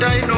I know.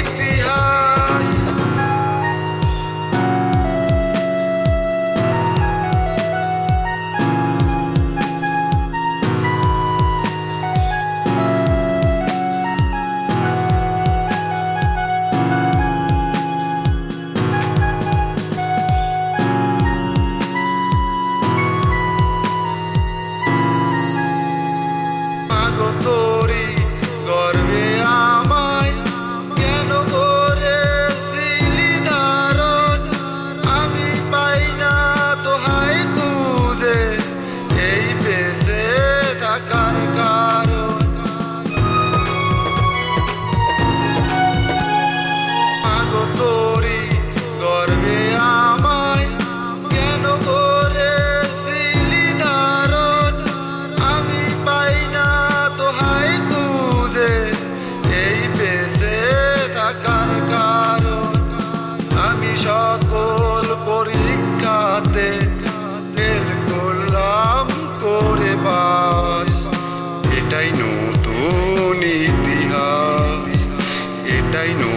Oh. পরীক্ষাতে fail করলাম করে বাস এটাই নতুন ইতিহাস এটাই নতুন